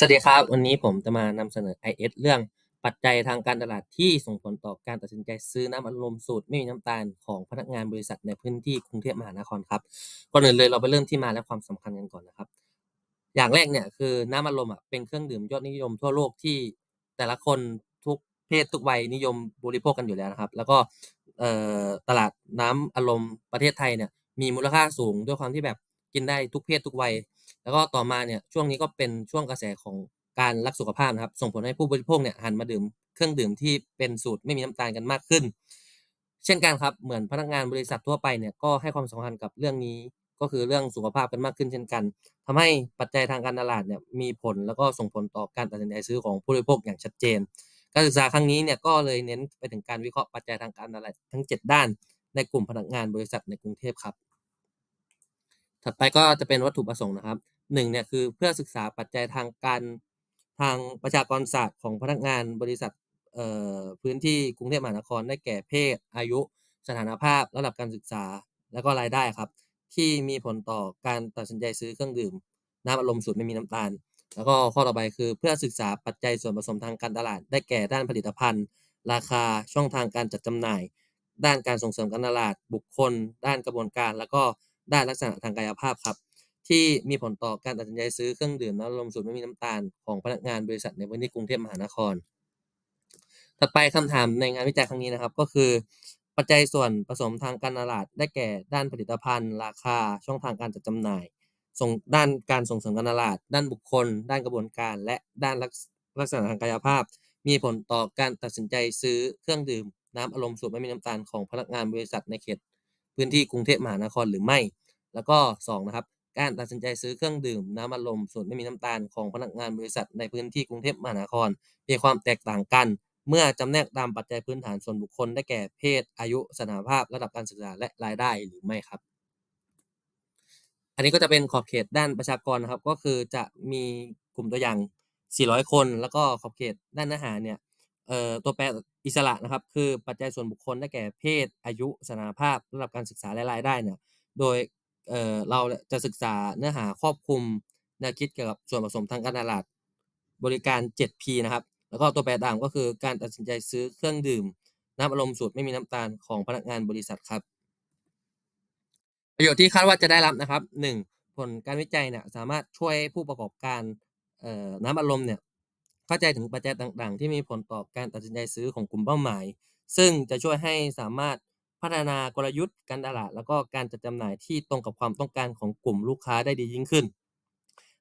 สวัสดีครับ วันนี้ผมจะมานำเสนอ IS เรื่องปัจจัยทางการตลาดที่ส่งผลต่อการตัดสินใจซื้อน้ำอัดลมสูตรไม่มีน้ำตาลของพนักงานบริษัทในพื้นที่กรุงเทพมหานครครับก่อนอื่นเลยเราไปเริ่มที่มาและความสำคัญกันก่อนนะครับ อย่างแรกเนี่ยคือน้ำอัดลมอะเป็นเครื่องดื่มยอดนิยมทั่วโลกที่แต่ละคนทุกเพศทุกวัยนิยมบริโภคกันอยู่แล้วนะครับ แล้วก็ตลาดน้ำอัดลมประเทศไทยเนี่ยมีมูลค่าสูงด้วยความที่แบบกินได้ทุกเพศทุกวัย แล้วก็ต่อมาเนี่ยช่วงนี้ก็เป็นช่วงกระแสของการรักสุขภาพนะครับ ส่งผลให้ผู้บริโภคเนี่ยหันมาดื่มเครื่องดื่มที่เป็นสูตรไม่มีน้ำตาลกันมากขึ้น เช่นกันครับเหมือนพนักงานบริษัททั่วไปเนี่ยก็ให้ความสำคัญกับเรื่องนี้ก็คือเรื่องสุขภาพกันมากขึ้นเช่นกันทำให้ปัจจัยทางการตลาดเนี่ยมีผลแล้วก็ส่งผลต่อการตัดสินใจซื้อของผู้บริโภคอย่างชัดเจน การศึกษาครั้งนี้เนี่ยก็เลยเน้นไปถึงการวิเคราะห์ปัจจัยทางการตลาดทั้ง 7 ด้าน ในกลุ่มพนักงานบริษัทในกรุงเทพครับ ถัดไปก็จะเป็นวัตถุประสงค์นะครับ หนึ่งเนี่ยคือเพื่อศึกษาปัจจัยทางการทางประชากรศาสตร์ของพนักงานบริษัทเอ่อพื้นที่กรุงเทพมหานครได้แก่เพศ อายุ สถานภาพระดับการศึกษาและก็รายได้ครับ ที่มีผลต่อการตัดสินใจซื้อเครื่องดื่ม น้ำอัดลมสูตรไม่มีน้ำตาล แล้วก็ข้อต่อไปคือเพื่อศึกษาปัจจัยส่วนผสมทางการตลาด ได้แก่ด้านผลิตภัณฑ์ ราคาช่องทางการจัดจำหน่าย ด้านการส่งเสริมการตลาดบุคคล ด้านกระบวนการ แล้วก็ด้านลักษณะทางกายภาพครับ ที่มีผลต่อการตัดสินใจซื้อเครื่องดื่มน้ำอัดลมสูตรไม่มีน้ำตาลของพนักงานบริษัทในพื้นที่กรุงเทพมหานคร ถัดไปคำถามในงานวิจัยครั้งนี้นะครับ ก็คือ ปัจจัยส่วนผสมทางการตลาดได้แก่ด้านผลิตภัณฑ์ ราคาช่องทางการจัดจำหน่ายส่งด้านการส่งเสริมการตลาด ด้านบุคคล ด้านกระบวนการ และด้านลักษณะทางกายภาพ มีผลต่อการตัดสินใจซื้อเครื่องดื่ม น้ำอัดลมสูตรไม่มีน้ำตาลของพนักงานบริษัทในเขต พื้นที่กรุงเทพมหานครหรือไม่ แล้วก็2นะครับ การตัดสินใจซื้อเครื่องดื่มน้ำอัดลมสูตรไม่มีน้ำตาลของพนักงานบริษัทในพื้นที่กรุงเทพมหานคร มีความแตกต่างกัน เมื่อจำแนกตามปัจจัยพื้นฐานส่วนบุคคลได้แก่เพศอายุสถานภาพระดับการศึกษาและรายได้หรือไม่ครับ อันนี้ก็จะเป็นขอบเขตด้านประชากรนะครับ ก็คือจะมีกลุ่มตัวอย่าง 400 คน แล้วก็ขอบเขตด้านเนื้อหาเนี่ยเอ่อตัวแปรอิสระนะครับ คือปัจจัยส่วนบุคคลได้แก่เพศอายุสถานภาพระดับการศึกษาและรายได้เนี่ยโดย เอ่อเราจะศึกษาเนื้อหาครอบคลุมแนวคิดเกี่ยวกับส่วนผสมทางการตลาด บริการ 7P นะครับ แล้วก็ตัวแปรตามก็คือการตัดสินใจซื้อเครื่องดื่ม น้ำอัดลมสูตรไม่มีน้ำตาลของพนักงานบริษัทครับ ประโยชน์ที่คาดว่าจะได้รับนะครับ 1. ผลการวิจัยเนี่ยสามารถช่วยผู้ประกอบการน้ำอัดลมเนี่ยเข้าใจถึงปัจจัยต่าง ๆ ที่มีผลต่อการตัดสินใจซื้อของกลุ่มเป้าหมาย ซึ่งจะช่วยให้สามารถ พัฒนากลยุทธ์การตลาด แล้วก็การจัดจำหน่ายที่ตรงกับความต้องการของกลุ่มลูกค้าได้ดียิ่งขึ้น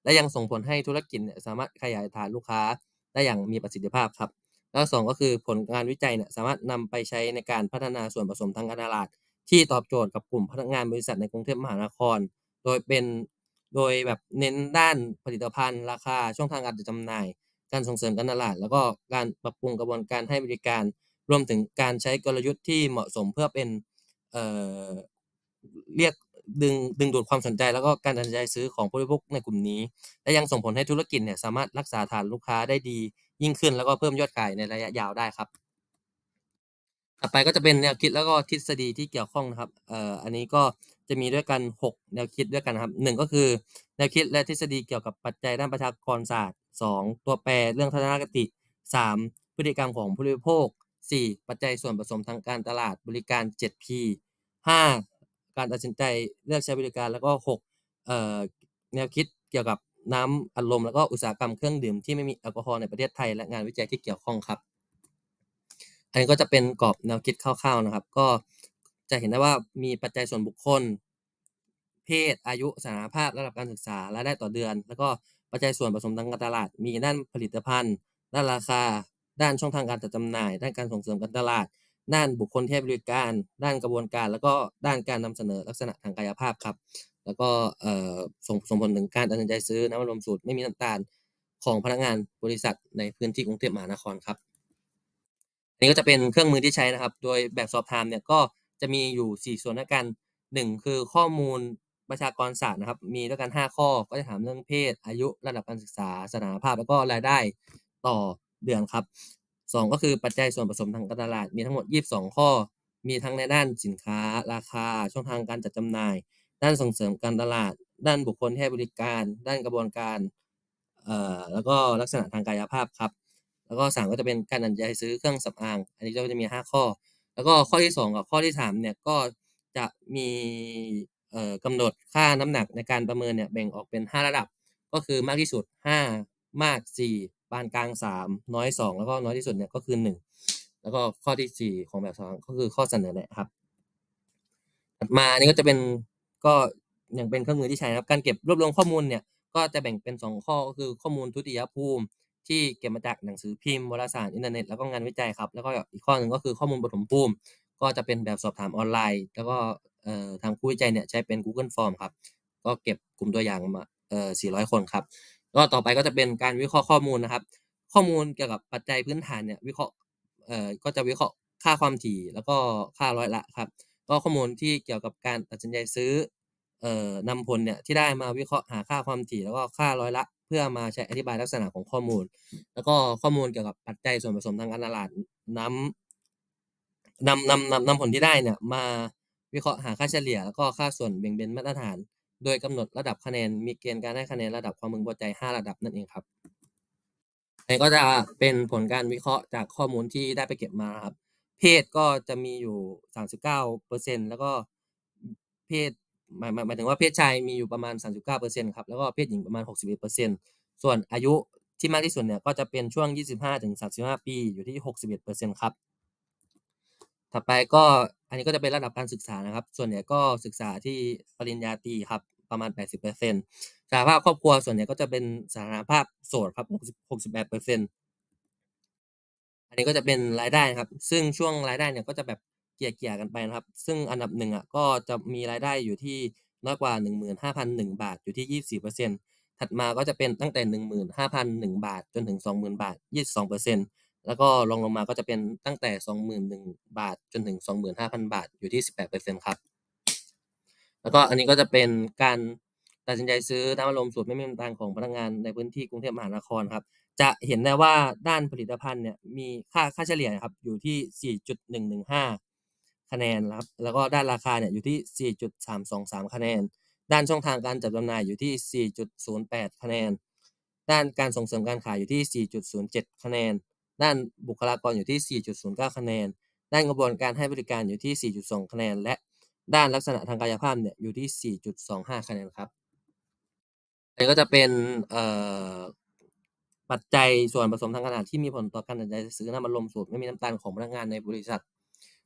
และยังส่งผลให้ธุรกิจเนี่ยสามารถขยายฐานลูกค้าได้อย่างมีประสิทธิภาพครับ แล้ว2ก็คือผลการวิจัยเนี่ยสามารถนำไปใช้ในการพัฒนาส่วนผสมทางการตลาด ที่ตอบโจทย์กับกลุ่มพนักงานบริษัทในกรุงเทพมหานคร โดยเป็นโดยแบบเน้นด้านผลิตภัณฑ์ ราคาช่องทางการจัดจำหน่าย การส่งเสริมการตลาด แล้วก็การปรับปรุงกระบวนการให้บริการ รวมถึงการใช้กลยุทธ์ที่เหมาะสมเพื่อเป็นเเรียกดึงดึงดูดความสนใจแล้วก็การตัดสินใจซื้อของผู้บริโภคในกลุ่มนี้ และยังส่งผลให้ธุรกิจเนี่ยสามารถรักษาฐานลูกค้าได้ดียิ่งขึ้น แล้วก็เพิ่มยอดขายในระยะยาวได้ครับ ต่อไปก็จะเป็นแนวคิดแล้วก็ทฤษฎีที่เกี่ยวข้องนะครับเอ่ออันนี้ก็จะมีด้วยกัน 6 แนวคิดด้วยกันครับ1ก็คือ แนวคิดและทฤษฎีเกี่ยวกับปัจจัยด้านประชากรศาสตร์ 2 ตัวแปรเรื่องทัศนคติ 3 พฤติกรรมของผู้บริโภค 4 ปัจจัยส่วนผสมทางการตลาดบริการ 7P 5 การตัดสินใจเลือกใช้บริการแล้วก็6เอ่อแนวคิดเกี่ยวกับน้ำอัดลมแล้วก็อุตสาหกรรมเครื่องดื่มที่ไม่มีแอลกอฮอล์ในประเทศไทย และงานวิจัยที่เกี่ยวข้องครับ อันนี้ก็จะเป็นกรอบแนวคิดคร่าวๆนะครับ ก็จะเห็นได้ว่ามีปัจจัยส่วนบุคคล เพศ อายุสถานภาพระดับการศึกษารายได้ต่อเดือน แล้วก็ปัจจัยส่วนผสมทางการตลาด มีด้านผลิตภัณฑ์ ด้านราคา ด้านช่องทางการจัดจำหน่าย ด้านการส่งเสริมการตลาด ด้านบุคคลที่ให้บริการ ด้านกระบวนการ แล้วก็ด้านการนำเสนอลักษณะทางกายภาพครับ แล้วก็ส่งส่งผลถึงการตัดสินใจซื้อน้ำอัดลมสูตรไม่มีน้ำตาลของพนักงานบริษัทในพื้นที่กรุงเทพมหานครครับอันนี้ก็จะเป็นเครื่องมือที่ใช้นะครับ โดยแบบสอบถามเนี่ยก็จะมีอยู่ 4 ส่วนด้วยกัน 1 คือข้อมูลประชากรศาสตร์นะครับ มีด้วยกัน 5 ข้อ ก็จะถามเรื่องเพศ อายุ ระดับการศึกษา สถานภาพ แล้วก็รายได้ต่อ เดือนครับ 2 ก็คือปัจจัยส่วนผสมทางการตลาด มีทั้งหมด 22 ข้อ มีทั้งในด้านสินค้า ราคา ช่องทางการจัดจำหน่าย ด้านส่งเสริมการตลาด ด้านบุคคลให้บริการ ด้านกระบวนการเอ่อแล้วก็ลักษณะทางกายภาพครับ แล้วก็สามก็จะเป็นการตัดสินใจซื้อเครื่องสำอาง อันนี้ก็จะมี 5 ข้อ แล้วก็ข้อที่ 2 กับข้อที่3เนี่ยก็จะมีเอ่อกำหนดค่าน้ำหนักในการประเมินเนี่ยแบ่งออกเป็น 5 ระดับ ก็คือมากที่สุด 5 มาก 4 ปานกลาง 3 น้อย 2 แล้วก็น้อยที่สุดเนี่ยก็คือ 1 แล้วก็ข้อที่ 4 ของแบบสองก็คือข้อเสนอแนะครับถัดมาอันนี้ก็จะเป็นก็ยังเป็นเครื่องมือที่ใช้นะครับ การเก็บรวบรวมข้อมูลเนี่ยก็จะแบ่งเป็น 2 ข้อก็คือข้อมูลทุติยภูมิ ที่เก็บมาจากหนังสือพิมพ์วารสารอินเทอร์เน็ตแล้วก็งานวิจัยครับแล้วก็อีกข้อหนึ่งก็คือข้อมูลปฐมภูมิ ก็จะเป็นแบบสอบถามออนไลน์ แล้วก็เอ่อทางผู้วิจัยเนี่ยใช้เป็น Google Form ครับก็เก็บกลุ่มตัวอย่างมาเอ่อ400 คนครับ ก็ต่อไปก็จะเป็นการวิเคราะห์ข้อมูลนะครับ ข้อมูลเกี่ยวกับปัจจัยพื้นฐานเนี่ยวิเคราะห์เอ่อก็จะวิเคราะห์ค่าความถี่แล้วก็ค่าร้อยละครับก็ข้อมูลที่เกี่ยวกับการตัดสินใจซื้อเอ่อนำผลเนี่ยที่ได้มาวิเคราะห์หาค่าความถี่แล้วก็ค่าร้อยละ เพื่อมาใช้อธิบายลักษณะของข้อมูล แล้วก็ข้อมูลเกี่ยวกับปัจจัยส่วนผสมทางการตลาดนำนำนำนำนำผลที่ได้เนี่ยมาวิเคราะห์หาค่าเฉลี่ย แล้วก็ค่าส่วนแบ่งเป็นมาตรฐาน โดยกำหนดระดับคะแนน มีเกณฑ์การให้คะแนนระดับความพึงพอใจ 5 ระดับนั่นเองครับอันนี้ก็จะเป็นผลการวิเคราะห์จากข้อมูลที่ได้ไปเก็บมาครับ เพศก็จะมีอยู่ 39%แล้วก็เพศหมายหมายหมายถึงว่าเพศชายมีอยู่ประมาณ 39%ครับ แล้วก็เพศหญิงประมาณ 61%ส่วนอายุที่มากที่สุดเนี่ยก็จะเป็นช่วง 25-35 ปีอยู่ที่ 61%ครับ ถัดไปก็ อันนี้ก็จะเป็นระดับการศึกษานะครับ ส่วนใหญ่ก็ศึกษาที่ปริญญาตรีครับประมาณ 80%สถานะครอบครัวส่วนใหญ่ก็จะเป็นสถานภาพโสดครับ60 68%อันนี้ก็จะเป็นรายได้นะครับ ซึ่งช่วงรายได้เนี่ยก็จะแบบเกี่ยๆกันไปนะครับ ซึ่งอันดับ1อะก็จะมีรายได้อยู่ที่น้อยกว่า 15,001 บาทอยู่ที่ 24%ถัดมาก็จะเป็นตั้งแต่ 15,001 บาท จนถึง 20,000 บาท 22% แล้วก็รองลงมาก็จะเป็นตั้งแต่ 21,000 บาทจนถึง 25,000 บาทอยู่ที่ 18%ครับ แล้วก็อันนี้ก็จะเป็นการตัดสินใจซื้อน้ำอัดลมสูตรไม่มีน้ำตาลของพนักงานในพื้นที่กรุงเทพมหานครครับ จะเห็นได้ว่าด้านผลิตภัณฑ์เนี่ยมีค่าค่าเฉลี่ยครับอยู่ที่ 4.115 คะแนนครับ แล้วก็ด้านราคาเนี่ยอยู่ที่ 4.323 คะแนน ด้านช่องทางการจัดจำหน่ายอยู่ที่ 4.08 คะแนน ด้านการส่งเสริมการขายอยู่ที่ 4.07 คะแนน ด้านบุคลากรอยู่ที่ 4.09 คะแนน ด้านกระบวนการให้บริการอยู่ที่ 4.2 คะแนน และด้านลักษณะทางกายภาพเนี่ยอยู่ที่ 4.25 คะแนนครับอันนี้ก็จะเป็นปัจจัยส่วนผสมทางการตลาดที่มีผลต่อการตัดสินใจซื้อน้ำอัดลมสูตรไม่มีน้ำตาลของพนักงานในบริษัท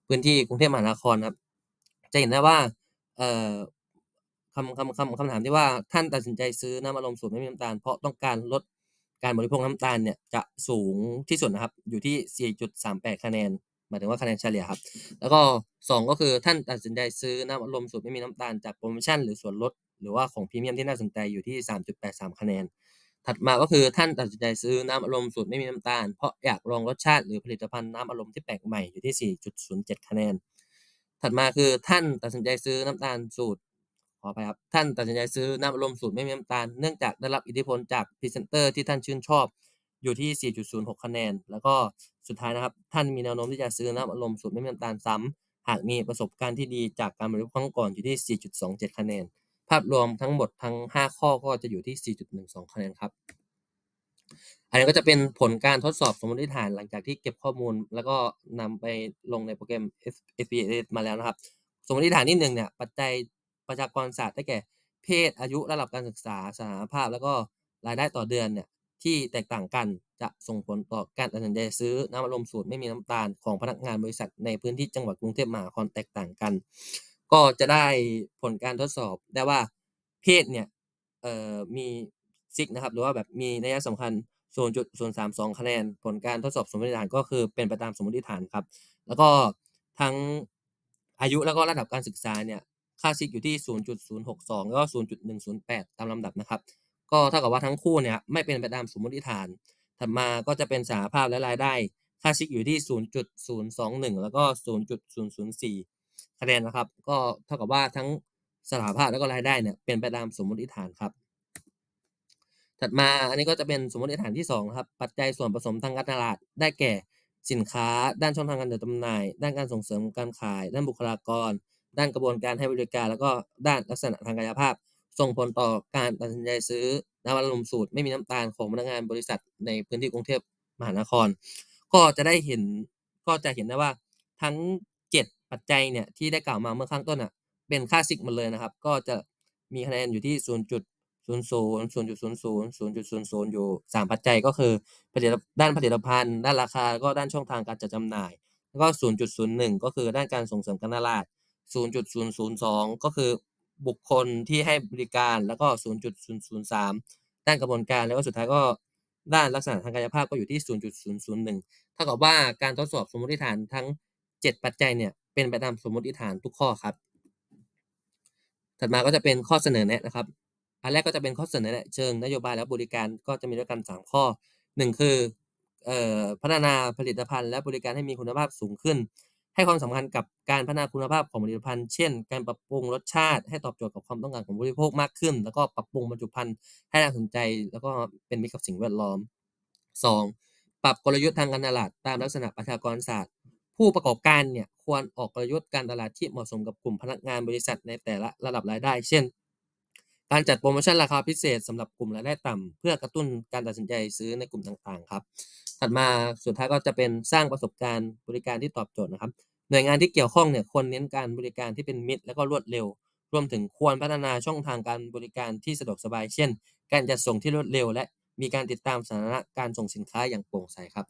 พื้นที่กรุงเทพมหานครครับ จะเห็นได้ว่าคำคำคำคำถามที่ว่าท่านตัดสินใจซื้อน้ำอัดลมสูตรไม่มีน้ำตาลเพราะต้องการลด การบริโภคน้ำตาลเนี่ยจะสูงที่สุดนะครับ อยู่ที่ 4.38 คะแนน หมายถึงว่าคะแนนเฉลี่ยครับ แล้วก็ 2 ก็คือท่านตัดสินใจซื้อน้ำอัดลมสูตรไม่มีน้ำตาลจากโพรโมชั่นหรือส่วนลด หรือว่าของพรีเมียมที่น่าสนใจอยู่ที่ 3.83 คะแนน ถัดมาก็คือท่านตัดสินใจซื้อน้ำอัดลมสูตรไม่มีน้ำตาล เพราะอยากลองรสชาติหรือผลิตภัณฑ์น้ำอัดลมที่แปลกใหม่อยู่ที่ 4.07 คะแนน ถัดมาคือท่านตัดสินใจซื้อน้ำตาลสูตร ขออภัยครับ ท่านตัดสินใจซื้อน้ำอัดลมสูตรไม่มีน้ำตาล เนื่องจากได้รับอิทธิพลจากพรีเซนเตอร์ที่ท่านชื่นชอบอยู่ที่ 4.06 คะแนน แล้วก็สุดท้ายนะครับ ท่านมีแนวโน้มที่จะซื้อน้ำอัดลมสูตรไม่มีน้ำตาลซ้ำหากมีประสบการณ์ที่ดีจากการบริโภคครั้งก่อนอยู่ที่ 4.27 คะแนน ภาพรวมทั้งหมดทั้ง 5 ข้อก็จะอยู่ที่ 4.12 คะแนนครับ อันนี้ก็จะเป็นผลการทดสอบสมมติฐานหลังจากที่เก็บข้อมูล แล้วก็นำไปลงในโปรแกรม F FPSS มาแล้วนะครับ สมมติฐานที่1เนี่ยปัจจัย ประชากรศาสตร์ได้แก่ เพศอายุระดับการศึกษาสถานภาพ แล้วก็รายได้ต่อเดือนเนี่ยที่แตกต่างกันจะส่งผลต่อการตัดสินใจซื้อน้ำอัดลมสูตรไม่มีน้ำตาลของพนักงานบริษัทในพื้นที่จังหวัดกรุงเทพมหานครแตกต่างกัน ก็จะได้ผลการทดสอบได้ว่าเพศเนี่ยเอ่อมีซิกนะครับหรือว่าแบบมีนัยสำคัญ0.032 คะแนน ผลการทดสอบสมมติฐานก็คือเป็นไปตามสมมติฐานครับ แล้วก็ทั้งอายุแล้วก็ระดับการศึกษาเนี่ย ค่าซิกอยู่ที่ 0.062 แล้วก็ 0.108 ตามลำดับนะครับ ก็เท่ากับว่าทั้งคู่เนี่ยไม่เป็นไปตามสมมติฐาน ถัดมาก็จะเป็นสหภาพและรายได้ ค่าซิกอยู่ที่ 0.021 แล้วก็ 0.004 คะแนนนะครับ ก็เท่ากับว่าทั้งสถาภาพแล้วก็รายได้เนี่ยเป็นไปตามสมมติฐานครับ ถัดมาอันนี้ก็จะเป็นสมมติฐานที่2ครับ ปัจจัยส่วนผสมทางการตลาดได้แก่สินค้า ด้านช่องทางการจัดจำหน่าย ด้านการส่งเสริมการขาย ด้านบุคลากร ด้านกระบวนการให้บริการ แล้วก็ด้านลักษณะทางกายภาพ ส่งผลต่อการตัดสินใจซื้อน้ำอัดลมสูตร ไม่มีน้ำตาลของพนักงานบริษัทในพื้นที่กรุงเทพมหานคร ก็จะได้เห็นก็จะเห็นได้ว่าทั้ง 7 ปัจจัยเนี่ยที่ได้กล่าวมาเมื่อข้างต้นน่ะเป็นค่าซิกหมดเลยนะครับ ก็จะมีคะแนนอยู่ที่0.00 0.00 0.00 อยู่ 3 ปัจจัยก็คือผลิตด้านผลิตภัณฑ์ ด้านราคา ก็ด้านช่องทางการจัดจำหน่าย แล้วก็ 0.01 ก็คือด้านการส่งเสริมการตลาด 0.002 ก็คือบุคคลที่ให้บริการแล้วก็ 0.003 ด้านกระบวนการแล้วก็สุดท้ายก็ด้านลักษณะทางกายภาพก็อยู่ที่ 0.001 เท่ากับว่าการทดสอบสมมติฐานทั้ง 7 ปัจจัยเนี่ยเป็นไปตามสมมติฐานทุกข้อครับ ถัดมาก็จะเป็นข้อเสนอแนะนะครับ อันแรกก็จะเป็นข้อเสนอแนะเชิงนโยบายและบริการก็จะมีด้วยกัน 3 ข้อ 1 คือออพัฒนาผลิตภัณฑ์และบริการให้มีคุณภาพสูงขึ้น ให้ความสำคัญกับการพัฒนาคุณภาพของผลิตภัณฑ์ เช่น การปรับปรุงรสชาติ ให้ตอบโจทย์กับความต้องการของผู้บริโภคมากขึ้น แล้วก็ปรับปรุงบรรจุภัณฑ์ให้น่าสนใจ แล้วก็เป็นมิตรกับสิ่งแวดล้อม 2 ปรับกลยุทธ์ทางการตลาดตามลักษณะประชากรศาสตร์ ผู้ประกอบการเนี่ยควรออกกลยุทธ์การตลาดที่เหมาะสมกับกลุ่มพนักงานบริษัทในแต่ละระดับรายได้ เช่น การจัดโพรโมชั่นราคาพิเศษสำหรับกลุ่มรายได้ต่ำเพื่อกระตุ้นการตัดสินใจซื้อในกลุ่มต่างๆครับถัดมาสุดท้ายก็จะเป็นสร้างประสบการณ์บริการที่ตอบโจทย์นะครับหน่วยงานที่เกี่ยวข้องเนี่ยควรเน้นการบริการที่เป็นมิตรและก็รวดเร็ว รวมถึงควรพัฒนาช่องทางการบริการที่สะดวกสบาย เช่น การจัดส่งที่รวดเร็ว และมีการติดตามสถานะการส่งสินค้าอย่างโปร่งใสครับ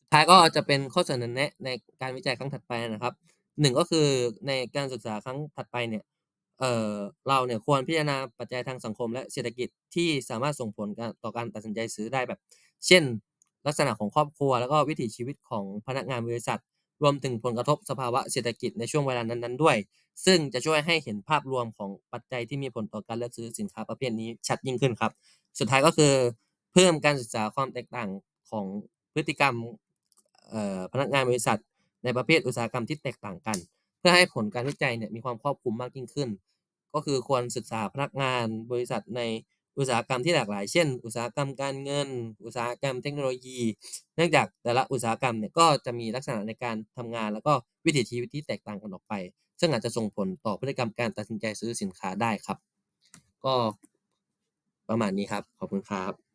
สุดท้ายก็จะเป็นข้อเสนอแนะในการวิจัยครั้งถัดไปนะครับ1ก็คือในการศึกษาครั้งถัดไปเนี่ย เอ่อ เราเนี่ยควรพิจารณาปัจจัยทางสังคม และเศรษฐกิจที่สามารถส่งผลการต่อการตัดสินใจซื้อได้แบบ เช่น ลักษณะของครอบครัว แล้วก็วิถีชีวิตของพนักงานบริษัท รวมถึงผลกระทบสภาวะเศรษฐกิจในช่วงเวลานั้นๆ ด้วย ซึ่งจะช่วยให้เห็นภาพรวมของปัจจัยที่มีผลต่อการเลือกซื้อสินค้าประเภทนี้ชัดยิ่งขึ้นครับ สุดท้ายก็คือเพิ่มการศึกษาความแตกต่างของพฤติกรรมเอ่อพนักงานบริษัท ในประเภทอุตสาหกรรมที่แตกต่างกัน พื่อให้ผลการวิจัยเนี่ยมีความครอบคลุมมากยิ่งขึ้น ก็คือควรศึกษาพนักงานบริษัทในอุตสาหกรรมที่หลากหลาย เช่น อุตสาหกรรมการเงิน อุตสาหกรรมเทคโนโลยี เนื่องจากแต่ละอุตสาหกรรมเนี่ยก็จะมีลักษณะในการทำงาน แล้วก็วิถีชีวิตที่แตกต่างกันออกไป ซึ่งอาจจะส่งผลต่อพฤติกรรมการตัดสินใจซื้อสินค้าได้ครับ ก็ประมาณนี้ครับ ขอบคุณครับ